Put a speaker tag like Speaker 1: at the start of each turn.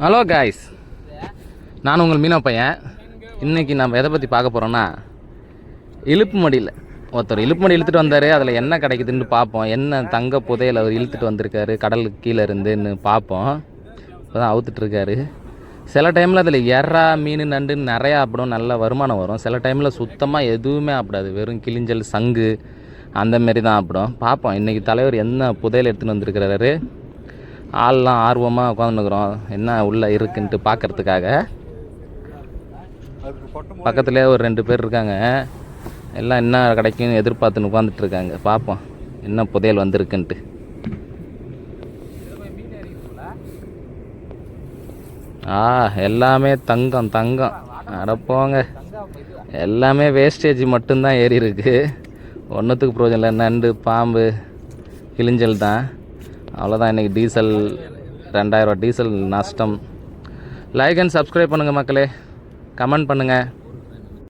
Speaker 1: Hello guys நான் உங்கள் மீனவ பையன். இன்றைக்கி நம்ம எதை பற்றி பார்க்க போகிறோன்னா இழுப்பு மடியில். ஒருத்தர் இழுப்பு மடி இழுத்துட்டு வந்தார் அதில் என்ன கிடைக்குதுன்னு பார்ப்போம். என்ன தங்க புதையில் அவர் இழுத்துட்டு வந்திருக்காரு கடலுக்கு கீழே இருந்துன்னு பார்ப்போம். இப்போ தான் அவுத்துட்ருக்காரு சில டைமில் அதில் எறா மீன் நண்டுன்னு நிறையா அப்படும் நல்ல வருமானம் வரும். சில டைமில் சுத்தமாக எதுவுமே ஆப்பிடாது வெறும் கிளிஞ்சல் சங்கு அந்த மாரி தான் ஆப்பிடும் பார்ப்போம் இன்றைக்கி தலைவர் என்ன புதையில் எடுத்துன்னு வந்திருக்கிறாரு. ஆள்லாம் ஆர்வமாக உட்காந்துருக்குறோம் என்ன உள்ளே இருக்குன்ட்டு பார்க்கறதுக்காக பக்கத்துலேயே ஒரு ரெண்டு பேர் இருக்காங்க. எல்லாம் என்ன கிடைக்கும்னு எதிர்பார்த்துன்னு உட்காந்துட்டு இருக்காங்க பார்ப்போம் என்ன புதையல் வந்திருக்குன்ட்டு. ஆ எல்லாமே தங்கம் தங்கம். அடப்போங்க எல்லாமே வேஸ்டேஜ் மட்டும்தான் ஏறி இருக்கு ஒன்றுத்துக்கு பிரோஜனம் இல்லை. நண்டு பாம்பு கிழிஞ்சல் தான். அவ்வளோதான் இன்றைக்கி டீசல் ரெண்டாயிரரூவா டீசல் நஷ்டம். லைக் அண்ட் சப்ஸ்கிரைப் பண்ணுங்கள் மக்களே. கமெண்ட் பண்ணுங்கள்